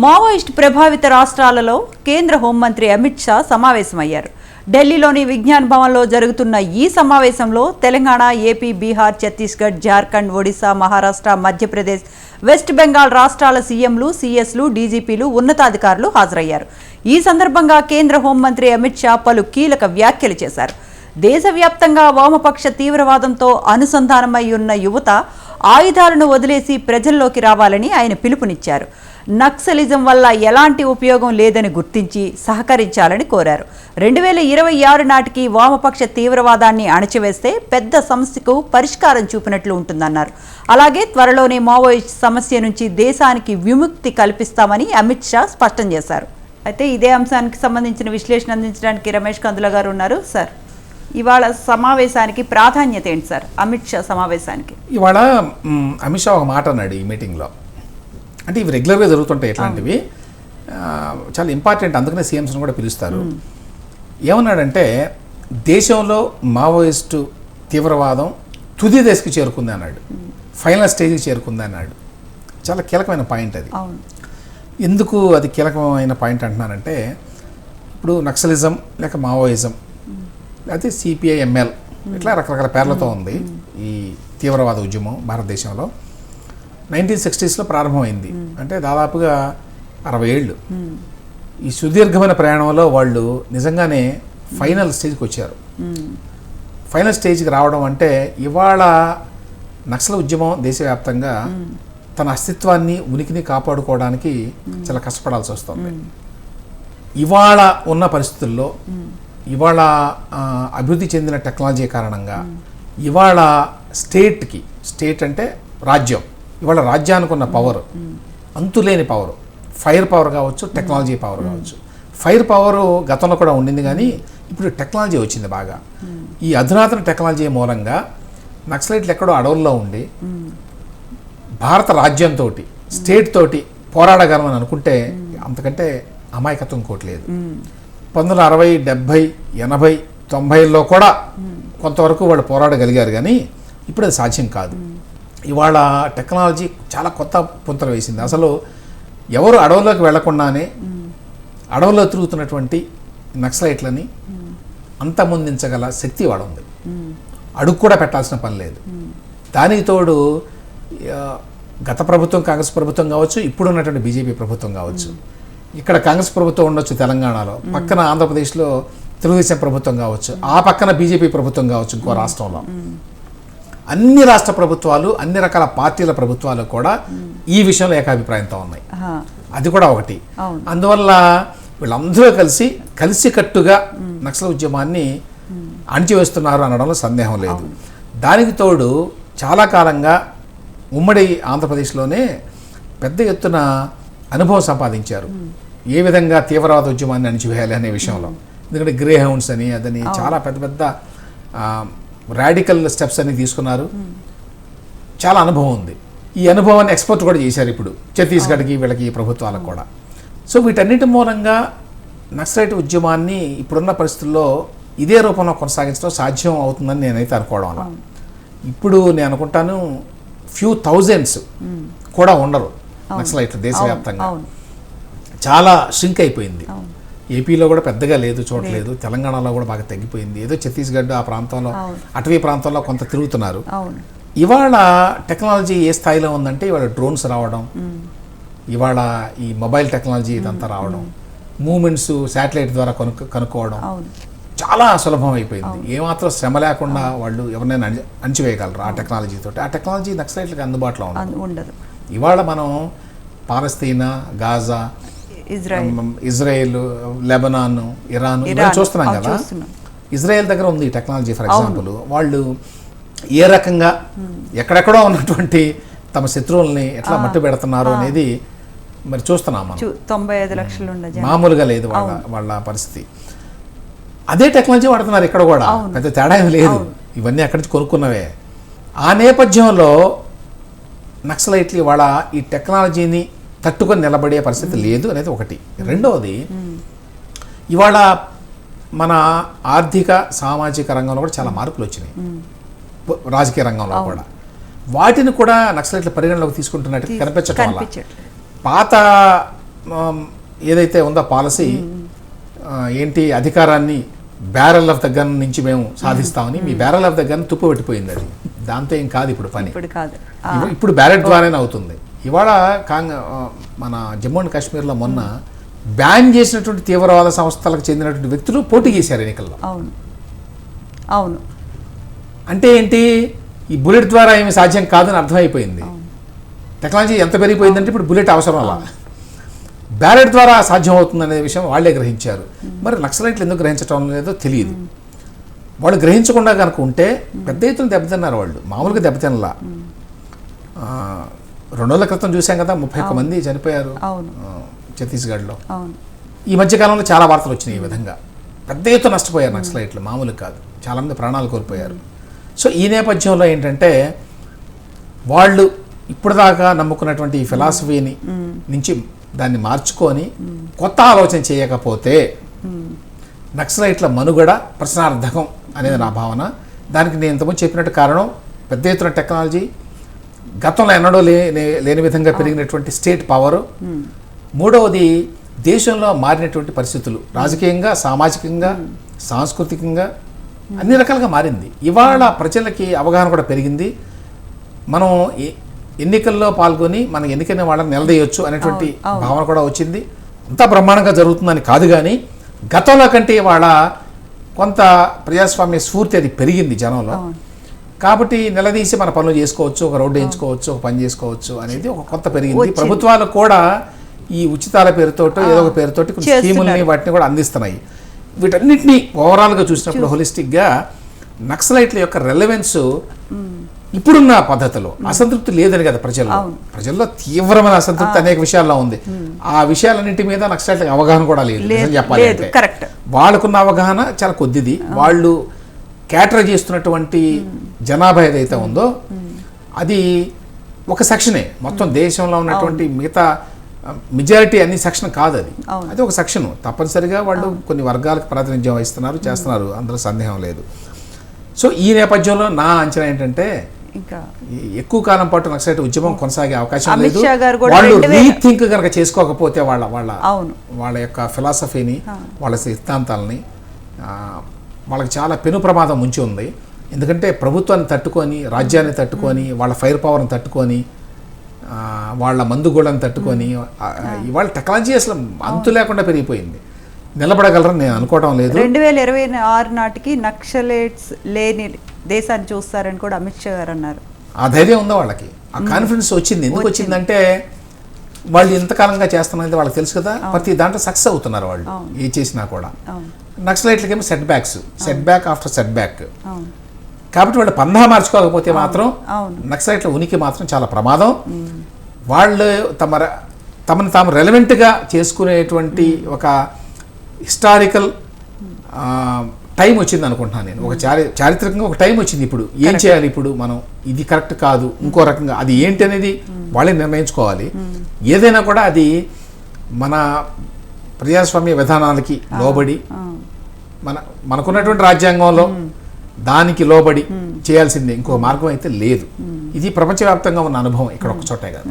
Maoist ప్రభావిత రాష్ట్రాలలో కేంద్ర హోంమంత్రి అమిత్ షా సమావేశమయ్యారు. ఢిల్లీలోని విజ్ఞాన్ భవన్లో జరుగుతున్న ఈ సమావేశంలో తెలంగాణ ఏపీ బీహార్ ఛత్తీస్గఢ్ జార్ఖండ్ ఒడిశా మహారాష్ట్ర మధ్యప్రదేశ్ వెస్ట్ బెంగాల్ రాష్ట్రాల సీఎంలు సీఎస్లు డీజీపీలు ఉన్నతాధికారులు హాజరయ్యారు. ఈ సందర్భంగా కేంద్ర హోంమంత్రి అమిత్ షా పలు కీలక వ్యాఖ్యలు చేశారు. దేశవ్యాప్తంగా వామపక్ష తీవ్రవాదంతో అనుసంధానమై ఉన్న యువత ఆయుధాలను వదిలేసి ప్రజల్లోకి రావాలని ఆయన పిలుపునిచ్చారు. నక్సలిజం వల్ల ఎలాంటి ఉపయోగం లేదని గుర్తించి సహకరించాలని కోరారు. రెండు వేల ఇరవై ఆరు నాటికి వామపక్ష తీవ్రవాదాన్ని అణచివేస్తే పెద్ద సమస్యకు పరిష్కారం చూపినట్లు ఉంటుందన్నారు. అలాగే త్వరలోనే మావోయిస్ట్ సమస్య నుంచి దేశానికి విముక్తి కల్పిస్తామని అమిత్ షా స్పష్టం చేశారు. అయితే ఇదే అంశానికి సంబంధించిన విశ్లేషణ అందించడానికి రమేష్ కందుల గారు ఉన్నారు. సార్ ఇవాళ సమావేశానికి ప్రాధాన్యత ఏంటి సార్? అమిత్ షా సమావేశానికి. ఇవాళ అమిత్ షా ఒక మాట అన్నాడు ఈ మీటింగ్లో. అంటే ఇవి రెగ్యులర్గా జరుగుతుంటాయి ఇట్లాంటివి. చాలా ఇంపార్టెంట్ అందుకనే సీఎంస్ని కూడా పిలుస్తారు. ఏమన్నాడంటే దేశంలో మావోయిస్టు తీవ్రవాదం తుది దశకి చేరుకుంది అన్నాడు. ఫైనల్ స్టేజ్కి చేరుకుంది అన్నాడు. చాలా కీలకమైన పాయింట్ అది. ఎందుకు అది కీలకమైన పాయింట్ అంటున్నానంటే ఇప్పుడు నక్సలిజం లేక మావోయిజం లేకపోతే సిపిఐ ఎంఎల్ ఇట్లా రకరకాల పేర్లతో ఉంది ఈ తీవ్రవాద ఉద్యమం భారతదేశంలో. నైన్టీన్ సిక్స్టీస్లో ప్రారంభమైంది. అంటే దాదాపుగా అరవై ఏళ్ళు. ఈ సుదీర్ఘమైన ప్రయాణంలో వాళ్ళు నిజంగానే ఫైనల్ స్టేజ్కి వచ్చారు. ఫైనల్ స్టేజ్కి రావడం అంటే ఇవాళ నక్సల ఉద్యమం దేశవ్యాప్తంగా తన అస్తిత్వాన్ని ఉనికిని కాపాడుకోవడానికి చాలా కష్టపడాల్సి వస్తుంది. ఇవాళ ఉన్న పరిస్థితుల్లో ఇవాళ అభివృద్ధి చెందిన టెక్నాలజీ కారణంగా ఇవాళ స్టేట్కి స్టేట్ అంటే రాజ్యం. ఇవాళ రాజ్యానికి ఉన్న పవర్ అంతులేని పవర్ ఫైర్ పవర్ కావచ్చు టెక్నాలజీ పవర్ కావచ్చు. ఫైర్ పవర్ గతంలో కూడా ఉండింది కానీ ఇప్పుడు టెక్నాలజీ వచ్చింది బాగా. ఈ అధునాతన టెక్నాలజీ మూలంగా నక్సలైట్లు ఎక్కడో అడవుల్లో ఉండి భారత రాజ్యంతో స్టేట్ తోటి పోరాడగలమని అనుకుంటే అంతకంటే అమాయకత్వం ఇంకోటి లేదు. పంతొమ్మిది వందల అరవై డెబ్భై ఎనభై తొంభైలో కూడా కొంతవరకు వాళ్ళు పోరాడగలిగారు కానీ ఇప్పుడు అది సాధ్యం కాదు. ఇవాళ టెక్నాలజీ చాలా కొత్త పుంతలు వేసింది. అసలు ఎవరు అడవుల్లోకి వెళ్ళకుండానే అడవుల్లో తిరుగుతున్నటువంటి నక్సలైట్లని అంతమొందించగల శక్తి వాడు ఉంది. అడుగు కూడా పెట్టాల్సిన పని లేదు. దానికి తోడు గత ప్రభుత్వం కాంగ్రెస్ ప్రభుత్వం కావచ్చు ఇప్పుడు ఉన్నటువంటి బీజేపీ ప్రభుత్వం కావచ్చు. ఇక్కడ కాంగ్రెస్ ప్రభుత్వం ఉండొచ్చు తెలంగాణలో. పక్కన ఆంధ్రప్రదేశ్లో తెలుగుదేశం ప్రభుత్వం కావచ్చు. ఆ పక్కన బీజేపీ ప్రభుత్వం కావచ్చు ఇంకో రాష్ట్రంలో. అన్ని రాష్ట్ర ప్రభుత్వాలు అన్ని రకాల పార్టీల ప్రభుత్వాలు కూడా ఈ విషయంలో ఏకాభిప్రాయంతో ఉన్నాయి. అది కూడా ఒకటి. అందువల్ల వీళ్ళందరూ కలిసి కలిసికట్టుగా నక్సల్ ఉద్యమాన్ని అణిచివేస్తున్నారు అనడంలో సందేహం లేదు. దానికి తోడు చాలా కాలంగా ఉమ్మడి ఆంధ్రప్రదేశ్లోనే పెద్ద ఎత్తున అనుభవం సంపాదించారు. ఏ విధంగా తీవ్రవాద ఉద్యమాన్ని అణిచివేయాలి అనే విషయంలో. ఎందుకంటే గ్రే హౌండ్స్ అని అదని చాలా పెద్ద పెద్ద రాడికల్ స్టెప్స్ అని తీసుకున్నారు. చాలా అనుభవం ఉంది. ఈ అనుభవాన్ని ఎక్స్పోర్ట్ కూడా చేశారు ఇప్పుడు. ఛత్తీస్గఢ్కి వీళ్ళకి ఈ ప్రభుత్వాలకు కూడా. సో వీటన్నిటి మూలంగా నక్సలైట్ ఉద్యమాన్ని ఇప్పుడున్న పరిస్థితుల్లో ఇదే రూపంలో కొనసాగించడం సాధ్యం అవుతుందని నేనైతే అనుకోవడం అలా. ఇప్పుడు నేను అనుకుంటాను ఫ్యూ థౌజండ్స్ కూడా ఉండరు నక్సలైట్లు దేశవ్యాప్తంగా. చాలా షింక్ అయిపోయింది. ఏపీలో కూడా పెద్దగా లేదు చూడలేదు తెలంగాణలో కూడా బాగా తగ్గిపోయింది. ఏదో ఛత్తీస్గఢ్ ఆ ప్రాంతంలో. అటవీ ప్రాంతంలో కొంత తిరుగుతున్నారు. ఇవాళ టెక్నాలజీ ఏ స్థాయిలో ఉందంటే ఇవాళ డ్రోన్స్ రావడం ఇవాళ ఈ మొబైల్ టెక్నాలజీ ఇదంతా రావడం మూమెంట్స్ శాటిలైట్ ద్వారా కనుక్కు కనుక్కోవడం చాలా సులభం అయిపోయింది ఏమాత్రం శ్రమ లేకుండా వాళ్ళు ఎవరినైనా అణి అణిచివేయగలరు ఆ టెక్నాలజీ తోటి? ఆ టెక్నాలజీ నక్సలైట్లకు అందుబాటులో ఉండదు. ఇవాళ మనం Palestine Gaza Israel. Lebanon Iran. చూస్తున్నాం కదా. ఇజ్రాయెల్ దగ్గర ఉంది ఈ టెక్నాలజీ ఫర్ ఎగ్జాంపుల్. వాళ్ళు ఏ రకంగా ఎక్కడెక్కడో ఉన్నటువంటి తమ శత్రువుల్ని ఎట్లా మట్టు పెడుతున్నారు అనేది మరి చూస్తున్నాం మనం. తొంభై ఐదు లక్షలు మామూలుగా లేదు వాళ్ళ వాళ్ళ పరిస్థితి. అదే టెక్నాలజీ వాడుతున్నారు ఇక్కడ కూడా. పెద్ద తేడా ఏమి లేదు. ఇవన్నీ అక్కడి నుంచి కొనుక్కున్నవే. ఆ నేపథ్యంలో నక్సలైట్లు ఇవాళ ఈ టెక్నాలజీని తట్టుకొని నిలబడే పరిస్థితి లేదు అనేది ఒకటి. రెండవది ఇవాళ మన ఆర్థిక సామాజిక రంగంలో కూడా చాలా మార్పులు వచ్చినాయి. రాజకీయ రంగంలో కూడా. వాటిని కూడా నక్సలైట్ల పరిగణలోకి తీసుకుంటున్నట్టు కనిపించటం వల్ల పాత ఏదైతే ఉందో పాలసీ ఏంటి అధికారాన్ని బ్యారల్ ఆఫ్ ద గన్ నుంచి మేము సాధిస్తామని మీ బ్యారల్ ఆఫ్ ద గన్ తుప్పు పెట్టిపోయింది అది. దాంతో ఏం కాదు ఇప్పుడు పని. ఇప్పుడు బ్యాలెట్ ద్వారానే అవుతుంది. ఇవాళ కాంగ్ మన జమ్మూ అండ్ కాశ్మీర్లో మొన్న బ్యాన్ చేసినటువంటి తీవ్రవాద సంస్థలకు చెందినటువంటి వ్యక్తులు పోటీ చేశారు ఎన్నికల్లో. అవును. అవును. అంటే ఏంటి? ఈ బుల్లెట్ ద్వారా ఏమి సాధ్యం కాదని అర్థమైపోయింది. టెక్నాలజీ ఎంత పెరిగిపోయిందంటే ఇప్పుడు బుల్లెట్ అవసరం అలా. బ్యాలెట్ ద్వారా సాధ్యం అవుతుంది అనే విషయం వాళ్ళే గ్రహించారు. మరి నక్సలైట్లు ఎందుకు గ్రహించడం లేదో తెలియదు. వాళ్ళు గ్రహించకుండా కనుక ఉంటే పెద్ద ఎత్తున దెబ్బతిన్నారు వాళ్ళు. మామూలుగా దెబ్బతినలా. రెండు రోజుల క్రితం చూసాం కదా ముప్పై ఒక్క మంది చనిపోయారు. ఛత్తీస్గఢ్లో. ఈ మధ్య కాలంలో చాలా వార్తలు వచ్చినాయి ఈ విధంగా. పెద్ద ఎత్తున నష్టపోయారు నక్సలైట్లు మామూలు కాదు. చాలామంది ప్రాణాలు కోల్పోయారు. సో ఈ నేపథ్యంలో ఏంటంటే వాళ్ళు ఇప్పటిదాకా నమ్ముకున్నటువంటి ఈ ఫిలాసఫీని నుంచి దాన్ని మార్చుకొని కొత్త ఆలోచన చేయకపోతే నక్సలైట్ల మనుగడ ప్రశ్నార్థకం అనేది నా భావన. దానికి నేను ఇంతకుముందు చెప్పినట్టు కారణం పెద్ద ఎత్తున టెక్నాలజీ గతంలో ఎన్నడూ లేని విధంగా పెరిగినటువంటి స్టేట్ పవరు. మూడవది దేశంలో మారినటువంటి పరిస్థితులు. రాజకీయంగా సామాజికంగా సాంస్కృతికంగా అన్ని రకాలుగా మారింది. ఇవాళ ప్రజలకి అవగాహన కూడా పెరిగింది. మనం ఎన్నికల్లో పాల్గొని మన ఎన్నికైన వాళ్ళని నిలదీయొచ్చు అనేటువంటి భావన కూడా వచ్చింది. అంతా బ్రహ్మాండంగా జరుగుతుందని కాదు కానీ గతంలో కంటే ఇవాళ కొంత ప్రజాస్వామ్య స్ఫూర్తి అది పెరిగింది జనంలో. కాబట్టి నిలదీసి మన పనులు చేసుకోవచ్చు ఒక రోడ్డు వేయించుకోవచ్చు ఒక పని చేసుకోవచ్చు అనేది ఒక కొత్త పెరిగింది. ప్రభుత్వాలు కూడా ఈ ఉచితాల పేరుతోటో ఏదో ఒక పేరుతోటి కొన్ని. స్కీముల్ని వాటిని కూడా అందిస్తున్నాయి. వీటన్నిటిని ఓవరాల్గా చూసినప్పుడు హోలిస్టిక్గా నక్సలైట్ల యొక్క రెలవెన్స్ ఇప్పుడున్న పద్ధతిలో అసంతృప్తి లేదని కదా ప్రజల్లో. ప్రజల్లో తీవ్రమైన అసంతృప్తి అనేక విషయాల్లో ఉంది. ఆ విషయాలన్నింటి మీద నక్సలైట్లకు అవగాహన కూడా లేదు. చెప్పాలి వాళ్ళకున్న అవగాహన చాలా కొద్దిది. వాళ్ళు క్యాటర్ చేస్తున్నటువంటి జనాభా ఏదైతే ఉందో అది ఒక సెక్షనే. మొత్తం దేశంలో ఉన్నటువంటి మిగతా మెజారిటీ అన్ని సెక్షన్ కాదు అది. అది ఒక సెక్షన్. తప్పనిసరిగా వాళ్ళు కొన్ని వర్గాలకు ప్రాతినిధ్యం వహిస్తున్నారు చేస్తున్నారు. అందులో సందేహం లేదు. సో ఈ నేపథ్యంలో నా అంచనా ఏంటంటే ఎక్కువ కాలం పాటు నక్సలైట్ ఉద్యమం కొనసాగే అవకాశం లేదు. వాళ్ళు రీథింక్ కనుక చేసుకోకపోతే వాళ్ళ వాళ్ళ వాళ్ళ యొక్క ఫిలాసఫీని వాళ్ళ సిద్ధాంతాలని వాళ్ళకి చాలా పెను ప్రమాదం ముంచి ఉంది. ఎందుకంటే ప్రభుత్వాన్ని తట్టుకొని రాజ్యాన్ని తట్టుకొని వాళ్ళ ఫైర్ పవర్ని తట్టుకొని వాళ్ళ మందుగోళ్ళని తట్టుకొని ఇవాళ టెక్నాలజీ అసలు అంతు లేకుండా పెరిగిపోయింది. నిలబడగలరని నేను అనుకోవడం లేదు. రెండు వేల ఇరవై ఆరు నాటికి నక్సలైట్స్ లేని దేశాన్ని చూస్తారని కూడా అమిత్ షా గారు అన్నారు. ఆ ధైర్యం ఉందా వాళ్ళకి. ఆ కాన్ఫిడెన్స్ వచ్చింది. ఎందుకు వచ్చిందంటే వాళ్ళు ఇంతకాలంగా చేస్తున్నది వాళ్ళకి తెలుసు కదా ప్రతి దాంట్లో సక్సెస్ అవుతున్నారు వాళ్ళు ఏ చేసినా కూడా. నక్సలైట్లకేమో set backs set back after set back కాబట్టి వాళ్ళు పందా మార్చుకోకపోతే మాత్రం. నక్సలైట్ల ఉనికి మాత్రం చాలా ప్రమాదం. వాళ్ళు తమ తమను తాము రెలవెంట్గా చేసుకునేటువంటి ఒక హిస్టారికల్ టైం వచ్చింది అనుకుంటున్నాను నేను. ఒక చారి చారిత్రకంగా ఒక టైం వచ్చింది ఇప్పుడు. ఏం చేయాలి ఇప్పుడు మనం? ఇది కరెక్ట్ కాదు. ఇంకో రకంగా. అది ఏంటి అనేది వాళ్ళే నిర్ణయించుకోవాలి. ఏదైనా కూడా అది మన ప్రజాస్వామ్య విధానాలకి లోబడి మన మనకున్నటువంటి రాజ్యాంగంలో దానికి లోబడి చేయాల్సిందే ఇంకో మార్గం అయితే లేదు. ఇది ప్రపంచవ్యాప్తంగా ఉన్న అనుభవం ఇక్కడ ఒక చోటే కాదు.